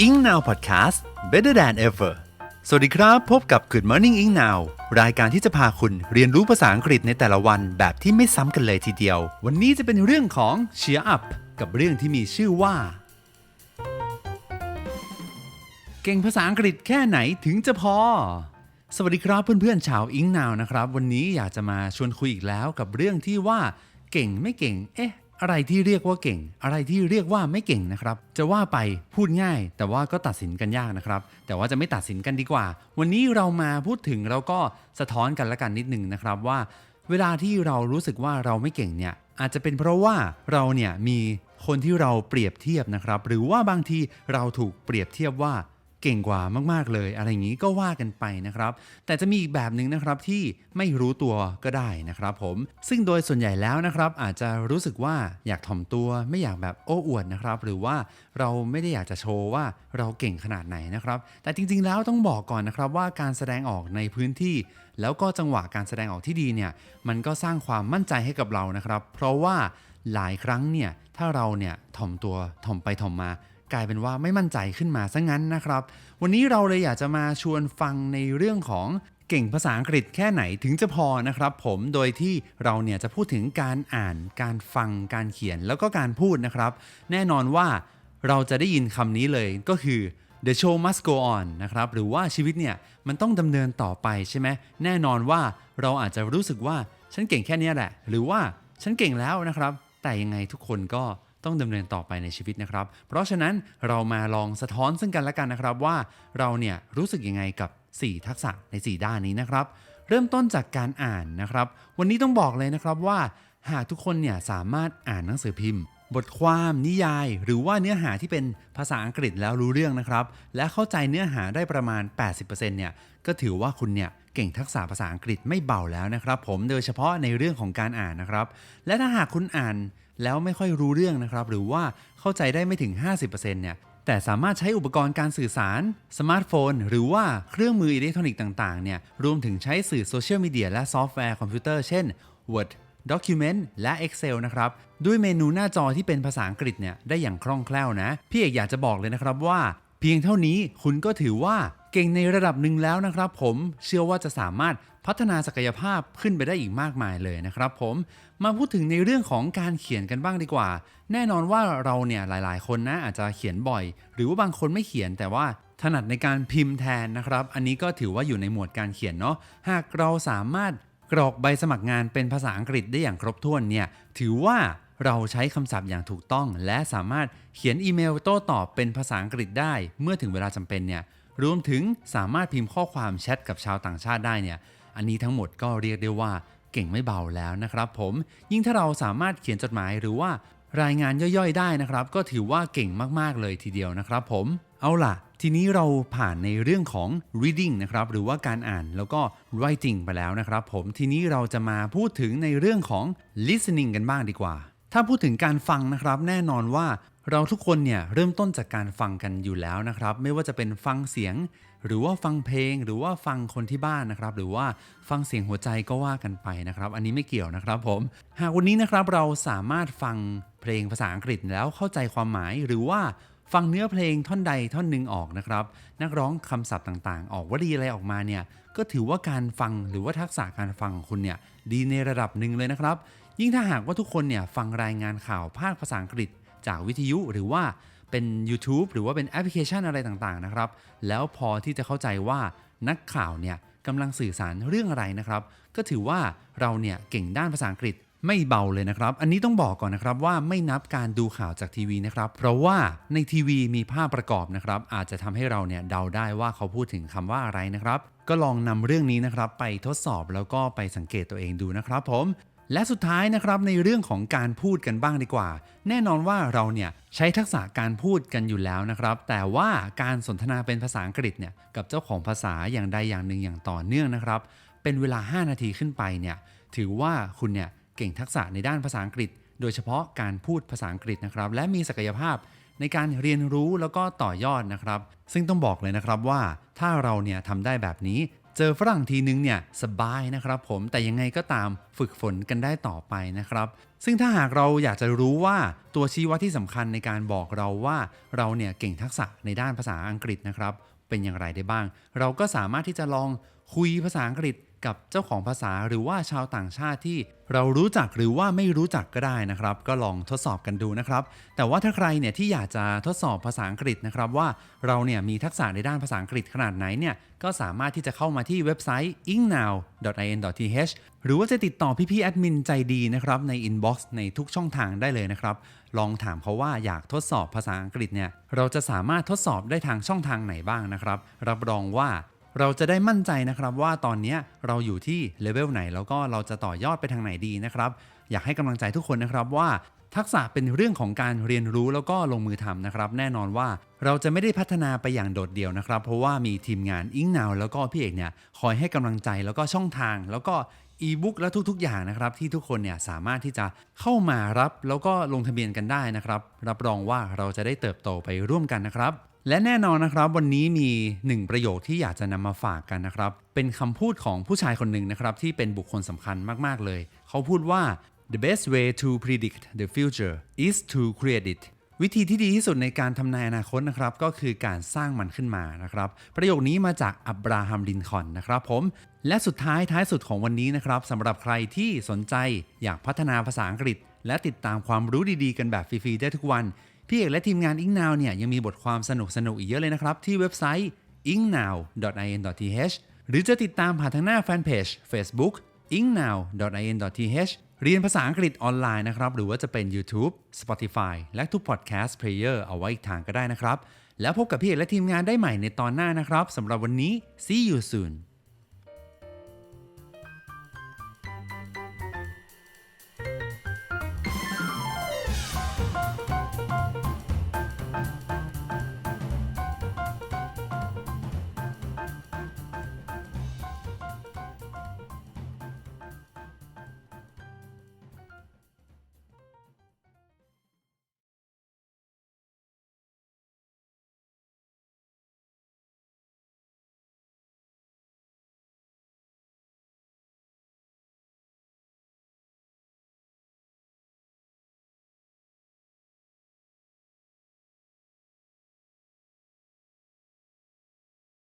Ing Now Podcast Better than ever สวัสดีครับ พบกับ Good Morning Ing Now รายการที่จะพาคุณเรียนรู้ภาษาอังกฤษในแต่ละวันแบบที่ไม่ซ้ำกันเลยทีเดียว วันนี้จะเป็นเรื่องของ Cheer Up กับเรื่องที่มีชื่อว่า เก่งภาษาอังกฤษแค่ไหนถึงจะพอ สวัสดีครับเพื่อนๆชาวอิงนาวนะครับ วันนี้อยากจะมาชวนคุยอีกแล้วกับเรื่องที่ว่า เก่งไม่เก่ง เอ๊ะ อะไรที่เรียกว่าเก่ง อะไรที่เรียกว่าไม่เก่งนะครับ จะว่าไปพูดง่าย แต่ว่าก็ตัดสินกันยากนะครับ แต่ว่าจะไม่ตัดสินกันดีกว่า วันนี้เรามาพูดถึงแล้วก็สะท้อนกันละกันนิดนึงนะครับว่า เวลาที่เรารู้สึกว่าเราไม่เก่งเนี่ยอาจจะเป็นเพราะว่าเราเนี่ยมีคนที่เราเปรียบเทียบนะครับ หรือว่าบางทีเราถูกเปรียบเทียบว่า เก่งกว่ามากๆเลย อะไรอย่างนี้ก็ว่ากันไปนะครับ แต่จะมีอีกแบบหนึ่งนะครับที่ไม่รู้ตัวก็ได้นะครับผม ซึ่งโดยส่วนใหญ่แล้วนะครับ อาจจะรู้สึกว่าอยากถ่อมตัวไม่อยากแบบโอ้อวดนะครับ หรือว่าเราไม่ได้อยากจะโชว์ว่าเราเก่งขนาดไหนนะครับ แต่จริงๆแล้วต้องบอกก่อนนะครับว่าการแสดงออกในพื้นที่ แล้วก็จังหวะการแสดงออกที่ดีเนี่ยมันก็สร้างความมั่นใจให้กับเรานะครับ เพราะว่าหลายครั้งเนี่ยถ้าเราเนี่ยถ่อมตัวถ่อมไปถ่อมมา กลายเป็นว่าไม่มั่นใจขึ้นมาซะงั้นนะครับ วันนี้เราเลยอยากจะมาชวนฟังในเรื่องของเก่งภาษาอังกฤษแค่ไหนถึงจะพอนะครับผมโดยที่เราเนี่ยจะพูดถึงการอ่านการฟังการเขียนแล้วก็การพูดนะครับ แน่นอนว่าเราจะได้ยินคำนี้เลยก็คือ the show must go on นะครับหรือว่าชีวิตเนี่ยมันต้องดำเนินต่อไปใช่ไหมแน่นอนว่าเราอาจจะรู้สึกว่าฉันเก่งแค่นี้แหละ หรือว่าฉันเก่งแล้วนะครับ แต่ยังไงทุกคนก็ ต้องดำเนินต่อไปในชีวิตนะครับ เพราะฉะนั้นเรามาลองสะท้อนซึ่งกันและกันนะครับว่าเราเนี่ยรู้สึกยังไงกับ 4 ทักษะใน 4 ด้านนี้นะครับ เริ่มต้นจากการอ่านนะครับ วันนี้ต้องบอกเลยนะครับว่า หากทุกคนเนี่ยสามารถอ่านหนังสือพิมพ์ บทความนิยาย หรือว่าเนื้อหาที่เป็นภาษาอังกฤษแล้วรู้เรื่องนะครับ และเข้าใจเนื้อหาได้ประมาณ 80%เนี่ยก็ถือว่าคุณเนี่ยเก่งทักษะภาษาอังกฤษไม่เบาแล้วนะครับ ผมโดยเฉพาะในเรื่องของการอ่านนะครับ และถ้าหากคุณอ่าน แล้วไม่ค่อยรู้เรื่องนะครับ หรือว่าเข้าใจได้ไม่ถึง 50%เนี่ยแต่สามารถใช้อุปกรณ์การสื่อสาร สมาร์ทโฟน หรือว่าเครื่องมืออิเล็กทรอนิกส์ต่างๆเนี่ยรวมถึงใช้สื่อโซเชียลมีเดียและซอฟต์แวร์คอมพิวเตอร์เช่น Word Document และ Excel นะครับ ด้วยเมนูหน้าจอที่เป็นภาษาอังกฤษเนี่ยได้อย่างคล่องแคล่วนะ พี่เอกอยากจะบอกเลยนะครับว่า เพียงเท่านี้คุณก็ถือว่าเก่งในระดับหนึ่งแล้วนะครับ ผมเชื่อว่าจะสามารถพัฒนาศักยภาพขึ้นไปได้อีกมากมายเลยนะครับ ผมมาพูดถึงในเรื่องของการเขียนกันบ้างดีกว่า แน่นอนว่าเราเนี่ยหลาย ๆ คนนะอาจจะเขียนบ่อย หรือว่าบางคนไม่เขียนแต่ว่าถนัดในการพิมพ์แทนนะครับ อันนี้ก็ถือว่าอยู่ในหมวดการเขียนเนาะหากเราสามารถกรอกใบสมัครงานเป็นภาษาอังกฤษได้อย่างครบถ้วนเนี่ยถือว่าเราใช้คำศัพท์อย่างถูกต้อง และสามารถเขียนอีเมลโต้ตอบเป็นภาษาอังกฤษได้ เมื่อถึงเวลาจำเป็นเนี่ยรวมถึงสามารถพิมพ์ข้อความแชทกับชาวต่างชาติได้เนี่ยอันนี้ทั้งหมดก็เรียกได้ว่าเก่งไม่เบาแล้วนะครับผมยิ่งถ้าเราสามารถเขียนจดหมายหรือว่ารายงานย่อยๆ ได้นะครับ ก็ถือว่าเก่งมากๆเลยทีเดียวนะครับผมเอาล่ะ ทีนี้เราผ่านในเรื่องของ reading นะครับหรือว่าการอ่านแล้วก็ writing ไปแล้วนะครับผมทีนี้เราจะมาพูดถึงในเรื่องของ listening กันบ้างดีกว่า ถ้าพูดถึงการฟังนะครับ แน่นอนว่าเราทุกคนเนี่ยเริ่มต้นจากการฟังกันอยู่แล้วนะครับ ไม่ว่าจะเป็นฟังเสียง หรือว่าฟังเพลง หรือว่าฟังคนที่บ้านนะครับ หรือว่าฟังเสียงหัวใจก็ว่ากันไปนะครับ อันนี้ไม่เกี่ยวนะครับผม หากวันนี้นะครับเราสามารถฟังเพลงภาษาอังกฤษแล้วเข้าใจความหมาย หรือว่าฟังเนื้อเพลงท่อนใดท่อนหนึ่งออกนะครับ นักร้องคำศัพท์ต่างๆ ออกวลีอะไรออกมาเนี่ยก็ถือว่าการฟังหรือว่าทักษะการฟังของคุณเนี่ยดีในระดับหนึ่งเลยนะครับ ยิ่งถ้าหากว่าทุกคนเนี่ยฟังรายงานข่าวภาคภาษาอังกฤษ จากวิทยุหรือว่าเป็น YouTube หรือว่าเป็นแอปพลิเคชันอะไรต่างๆนะครับ แล้วพอที่จะเข้าใจว่านักข่าวเนี่ยกำลังสื่อสารเรื่องอะไรนะครับ ก็ถือว่าเราเนี่ยเก่งด้านภาษาอังกฤษไม่เบาเลยนะครับ อันนี้ต้องบอกก่อนนะครับว่าไม่นับการดูข่าวจากทีวีนะครับ เพราะว่าในทีวีมีภาพประกอบนะครับ อาจจะทำให้เราเนี่ยเดาได้ว่าเขาพูดถึงคำว่าอะไรนะครับ ก็ลองนำเรื่องนี้นะครับ ไปทดสอบแล้วก็ไปสังเกตตัวเองดูนะครับผม และสุดท้ายนะครับในเรื่องของการพูดกันบ้างดีกว่า แน่นอนว่าเราเนี่ยใช้ทักษะการพูดกันอยู่แล้วนะครับ แต่ว่าการสนทนาเป็นภาษาอังกฤษเนี่ยกับเจ้าของภาษาอย่างใดอย่างหนึ่งอย่างต่อเนื่องนะครับ เป็นเวลา 5 นาทีขึ้นไปเนี่ยถือว่าคุณเนี่ยเก่งทักษะในด้านภาษาอังกฤษ โดยเฉพาะการพูดภาษาอังกฤษนะครับ และมีศักยภาพในการเรียนรู้แล้วก็ต่อยอดนะครับ ซึ่งต้องบอกเลยนะครับว่าถ้าเราเนี่ยทำได้แบบนี้ เจอฝรั่งทีนึงเนี่ยสบายนะครับผมแต่ยังไงก็ตามฝึกฝนกันได้ต่อไปนะครับ ซึ่งถ้าหากเราอยากจะรู้ว่าตัวชี้วัดที่สำคัญในการบอกเราว่าเราเนี่ยเก่งทักษะในด้านภาษาอังกฤษนะครับ เป็นอย่างไรได้บ้าง เราก็สามารถที่จะลองคุยภาษาอังกฤษ กับเจ้าของภาษาหรือว่าชาวต่างชาติที่เรารู้จักหรือว่าไม่รู้จักก็ได้นะครับ ก็ลองทดสอบกันดูนะครับ แต่ว่าถ้าใครเนี่ยที่อยากจะทดสอบภาษาอังกฤษนะครับ ว่าเราเนี่ยมีทักษะในด้านภาษาอังกฤษขนาดไหนเนี่ยก็สามารถที่จะเข้ามาที่เว็บไซต์ ingnow.in.th หรือว่าจะติดต่อพี่ๆแอดมินใจดีนะครับใน inbox ในทุกช่องทางได้เลยนะครับ ลองถามเขาว่าอยากทดสอบภาษาอังกฤษเนี่ยเราจะสามารถทดสอบได้ทางช่องทางไหนบ้างนะครับ รับรองว่า เราจะได้มั่นใจนะครับว่าตอนนี้เราอยู่ที่เลเวลไหน แล้วก็เราจะต่อยอดไปทางไหนดีนะครับ อยากให้กำลังใจทุกคนนะครับว่าทักษะเป็นเรื่องของการเรียนรู้แล้วก็ลงมือทำนะครับ แน่นอนว่าเราจะไม่ได้พัฒนาไปอย่างโดดเดี่ยวนะครับ เพราะว่ามีทีมงานอิงนาวแล้วก็พี่เอกเนี่ยคอยให้กำลังใจแล้วก็ช่องทาง แล้วก็อีบุ๊กและทุกๆ อย่างนะครับ ที่ทุกคนเนี่ยสามารถที่จะเข้ามารับ แล้วก็ลงทะเบียนกันได้นะครับ รับรองว่าเราจะได้เติบโตไปร่วมกันนะครับ และแน่นอนนะครับวันนี้มีหนึ่งประโยคที่อยากจะนำมาฝากกันนะครับ เป็นคำพูดของผู้ชายคนหนึ่งนะครับที่เป็นบุคคลสำคัญมาก ๆ เลย เขาพูดว่า the best way to predict the future is to create it วิธีที่ดีที่สุดในการทำนายอนาคตนะครับก็คือการสร้างมันขึ้นมานะครับ ประโยคนี้มาจากอับราฮัมลินคอนนะครับผมและสุดท้ายท้ายสุดของวันนี้นะครับสำหรับใครที่สนใจอยากพัฒนาภาษาอังกฤษ และติดตามความรู้ดีๆ กันแบบฟรีๆได้ทุกวัน พี่เอกและทีมงาน i n g Now เนี่ยยังมีบทความสนุกๆอีกเยอะเลยนะครับ ที่เว็บไซต์ ingnow.in.th หรือจะติดตามผ่านทางหน้าแฟนเพจ Facebook ingnow.in.th เรียนภาษาอังกฤษออนไลน์นะครับ หรือว่าจะเป็น YouTube Spotify และทุก Podcast Player เอาไว้อีกทางก็ได้นะครับ แล้วพบกับพี่เอกและทีมงานได้ใหม่ในตอนหน้านะครับสำหรับวันนี้ see you soon